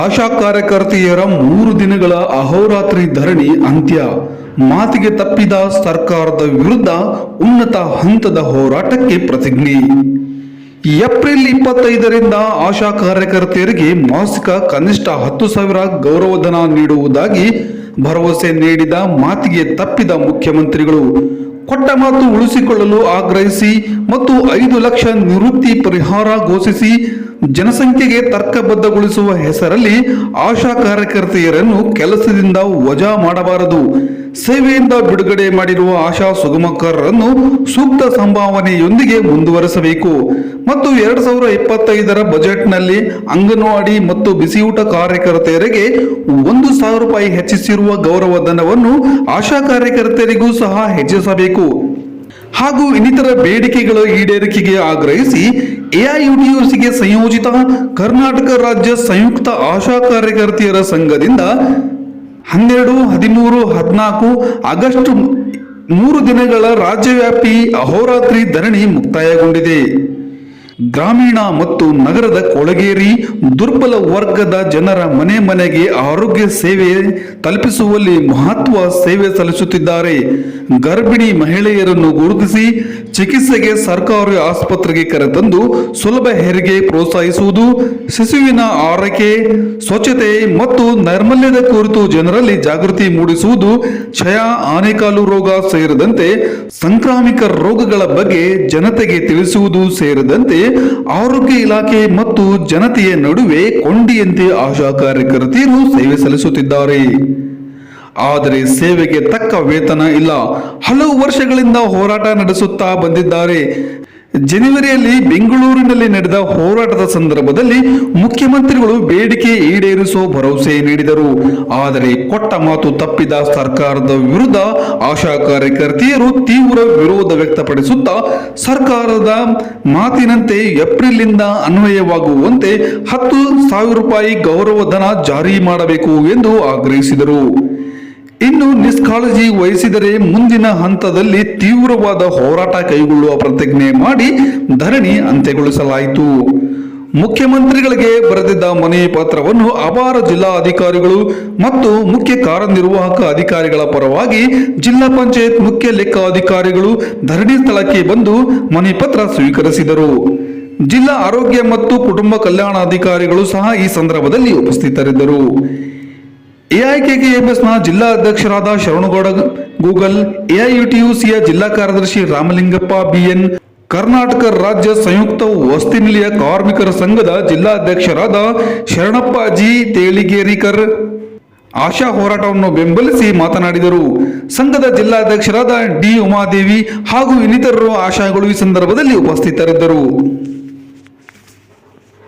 ಆಶಾ ಕಾರ್ಯಕರ್ತೆಯರ ಮೂರು ದಿನಗಳ ಅಹೋರಾತ್ರಿ ಧರಣಿ ಅಂತ್ಯ. ಮಾತಿಗೆ ತಪ್ಪಿದ ಸರ್ಕಾರದ ವಿರುದ್ಧ ಉನ್ನತ ಹಂತದ ಹೋರಾಟಕ್ಕೆ ಪ್ರತಿಜ್ಞೆ. ಏಪ್ರಿಲ್ ಇಪ್ಪತ್ತೈದರಿಂದ ಆಶಾ ಕಾರ್ಯಕರ್ತೆಯರಿಗೆ ಮಾಸಿಕ ಕನಿಷ್ಠ ಹತ್ತು ಸಾವಿರ ಗೌರವಧನ ನೀಡುವುದಾಗಿ ಭರವಸೆ ನೀಡಿದ ಮಾತಿಗೆ ತಪ್ಪಿದ ಮುಖ್ಯಮಂತ್ರಿಗಳು. ಕೊಟ್ಟ ಮಾತು ಉಳಿಸಿಕೊಳ್ಳಲು ಆಗ್ರಹಿಸಿ ಮತ್ತು ಐದು ಲಕ್ಷ ನಿವೃತ್ತಿ ಪರಿಹಾರ ಘೋಷಿಸಿ ಜನಸಂಖ್ಯೆಗೆ ತರ್ಕಬದ್ಧಗೊಳಿಸುವ ಹೆಸರಲ್ಲಿ ಆಶಾ ಕಾರ್ಯಕರ್ತೆಯರನ್ನು ಕೆಲಸದಿಂದ ವಜಾ ಮಾಡಬಾರದು. ಸೇವೆಯಿಂದ ಬಿಡುಗಡೆ ಮಾಡಿರುವ ಆಶಾ ಸುಗಮಕರರನ್ನು ಸೂಕ್ತ ಸಂಭಾವನೆಯೊಂದಿಗೆ ಮುಂದುವರೆಸಬೇಕು. ಮತ್ತು ಎರಡ್ ಸಾವಿರದ ಇಪ್ಪತ್ತೈದರ ಬಜೆಟ್ನಲ್ಲಿ ಅಂಗನವಾಡಿ ಮತ್ತು ಬಿಸಿಯೂಟ ಕಾರ್ಯಕರ್ತೆಯರಿಗೆ ಒಂದು ಸಾವಿರ ರೂಪಾಯಿ ಹೆಚ್ಚಿಸಿರುವ ಗೌರವಧನವನ್ನು ಆಶಾ ಕಾರ್ಯಕರ್ತೆಯರಿಗೂ ಸಹ ಹೆಚ್ಚಿಸಬೇಕು. ಹಾಗೂ ಇನ್ನಿತರ ಬೇಡಿಕೆಗಳ ಈಡೇರಿಕೆಗೆ ಆಗ್ರಹಿಸಿ ಎಐಯುಟಿಯುಸಿಗೆ ಸಂಯೋಜಿತ ಕರ್ನಾಟಕ ರಾಜ್ಯ ಸಂಯುಕ್ತ ಆಶಾ ಕಾರ್ಯಕರ್ತೆಯರ ಸಂಘದಿಂದ ಹನ್ನೆರಡು, ಹದಿಮೂರು, ಹದಿನಾಲ್ಕು ಆಗಸ್ಟ್ ಮೂರು ದಿನಗಳ ರಾಜ್ಯವ್ಯಾಪಿ ಅಹೋರಾತ್ರಿ ಧರಣಿ ಮುಕ್ತಾಯಗೊಂಡಿದೆ. ಗ್ರಾಮೀಣ ಮತ್ತು ನಗರದ ಕೊಳಗೇರಿ ದುರ್ಬಲ ವರ್ಗದ ಜನರ ಮನೆ ಮನೆಗೆ ಆರೋಗ್ಯ ಸೇವೆ ತಲುಪಿಸುವಲ್ಲಿ ಮಹತ್ವ ಸೇವೆ ಸಲ್ಲಿಸುತ್ತಿದ್ದಾರೆ. ಗರ್ಭಿಣಿ ಮಹಿಳೆಯರನ್ನು ಗುರುತಿಸಿ ಚಿಕಿತ್ಸೆಗೆ ಸರ್ಕಾರಿ ಆಸ್ಪತ್ರೆಗೆ ಕರೆತಂದು ಸುಲಭ ಹೆರಿಗೆ ಪ್ರೋತ್ಸಾಹಿಸುವುದು, ಶಿಶುವಿನ ಆರೈಕೆ, ಸ್ವಚ್ಛತೆ ಮತ್ತು ನೈರ್ಮಲ್ಯದ ಕುರಿತು ಜನರಲ್ಲಿ ಜಾಗೃತಿ ಮೂಡಿಸುವುದು, ಕ್ಷಯ, ಆನೆಕಾಲು ರೋಗ ಸೇರಿದಂತೆ ಸಾಂಕ್ರಾಮಿಕ ರೋಗಗಳ ಬಗ್ಗೆ ಜನತೆಗೆ ತಿಳಿಸುವುದು ಸೇರಿದಂತೆ ಆರೋಗ್ಯ ಇಲಾಖೆ ಮತ್ತು ಜನತೆಯ ನಡುವೆ ಕೊಂಡಿಯಂತೆ ಆಶಾ ಕಾರ್ಯಕರ್ತೆಯರು ಸೇವೆ ಸಲ್ಲಿಸುತ್ತಿದ್ದಾರೆ. ಆದರೆ ಸೇವೆಗೆ ತಕ್ಕ ವೇತನ ಇಲ್ಲ. ಹಲವು ವರ್ಷಗಳಿಂದ ಹೋರಾಟ ನಡೆಸುತ್ತಾ ಬಂದಿದ್ದಾರೆ. ಜನವರಿಯಲ್ಲಿ ಬೆಂಗಳೂರಿನಲ್ಲಿ ನಡೆದ ಹೋರಾಟದ ಸಂದರ್ಭದಲ್ಲಿ ಮುಖ್ಯಮಂತ್ರಿಗಳು ಬೇಡಿಕೆ ಈಡೇರಿಸುವ ಭರವಸೆ ನೀಡಿದರು. ಆದರೆ ಕೊಟ್ಟ ಮಾತು ತಪ್ಪಿದ ಸರ್ಕಾರದ ವಿರುದ್ಧ ಆಶಾ ಕಾರ್ಯಕರ್ತೆಯರು ತೀವ್ರ ವಿರೋಧ ವ್ಯಕ್ತಪಡಿಸುತ್ತಾ ಸರ್ಕಾರದ ಮಾತಿನಂತೆ ಏಪ್ರಿಲ್ನಿಂದ ಅನ್ವಯವಾಗುವಂತೆ ಹತ್ತು ಸಾವಿರ ರೂಪಾಯಿ ಗೌರವಧನ ಜಾರಿ ಮಾಡಬೇಕು ಎಂದು ಆಗ್ರಹಿಸಿದರು. ನಿಷ್ಕಾಳಜಿ ವಹಿಸಿದರೆ ಮುಂದಿನ ಹಂತದಲ್ಲಿ ತೀವ್ರವಾದ ಹೋರಾಟ ಕೈಗೊಳ್ಳುವ ಪ್ರತಿಜ್ಞೆ ಮಾಡಿ ಧರಣಿ ಅಂತ್ಯಗೊಳಿಸಲಾಯಿತು. ಮುಖ್ಯಮಂತ್ರಿಗಳಿಗೆ ಬರೆದಿದ್ದ ಮನೆ ಪತ್ರವನ್ನು ಅಪಾರ ಜಿಲ್ಲಾ ಅಧಿಕಾರಿಗಳು ಮತ್ತು ಮುಖ್ಯ ಕಾರ್ಯನಿರ್ವಾಹಕ ಅಧಿಕಾರಿಗಳ ಪರವಾಗಿ ಜಿಲ್ಲಾ ಪಂಚಾಯತ್ ಮುಖ್ಯ ಲೆಕ್ಕ ಅಧಿಕಾರಿಗಳು ಧರಣಿ ಸ್ಥಳಕ್ಕೆ ಬಂದು ಮನೆ ಪತ್ರ ಸ್ವೀಕರಿಸಿದರು. ಜಿಲ್ಲಾ ಆರೋಗ್ಯ ಮತ್ತು ಕುಟುಂಬ ಕಲ್ಯಾಣ ಅಧಿಕಾರಿಗಳು ಸಹ ಈ ಸಂದರ್ಭದಲ್ಲಿ ಉಪಸ್ಥಿತರಿದ್ದರು. ಎಐಕೆಕೆಎಂಎಸ್ನ ಜಿಲ್ಲಾ ಅಧ್ಯಕ್ಷರಾದ ಶರಣಗೌಡ ಗೂಗಲ್, ಎಐಯುಟಿಯುಸಿಯ ಜಿಲ್ಲಾ ಕಾರ್ಯದರ್ಶಿ ರಾಮಲಿಂಗಪ್ಪ, ಬಿಎನ್ ಕರ್ನಾಟಕ ರಾಜ್ಯ ಸಂಯುಕ್ತ ವಸ್ತಿ ನಿಲಯ ಕಾರ್ಮಿಕರ ಸಂಘದ ಜಿಲ್ಲಾಧ್ಯಕ್ಷರಾದ ಶರಣಪ್ಪ ಜಿ ತೇಳಿಗೇರಿಕರ್ ಆಶಾ ಹೋರಾಟವನ್ನು ಬೆಂಬಲಿಸಿ ಮಾತನಾಡಿದರು. ಸಂಘದ ಜಿಲ್ಲಾಧ್ಯಕ್ಷರಾದ ಡಿ ಉಮಾದೇವಿ ಹಾಗೂ ಇನ್ನಿತರರು ಆಶಾಗಳು ಈ ಸಂದರ್ಭದಲ್ಲಿ ಉಪಸ್ಥಿತರಿದ್ದರು.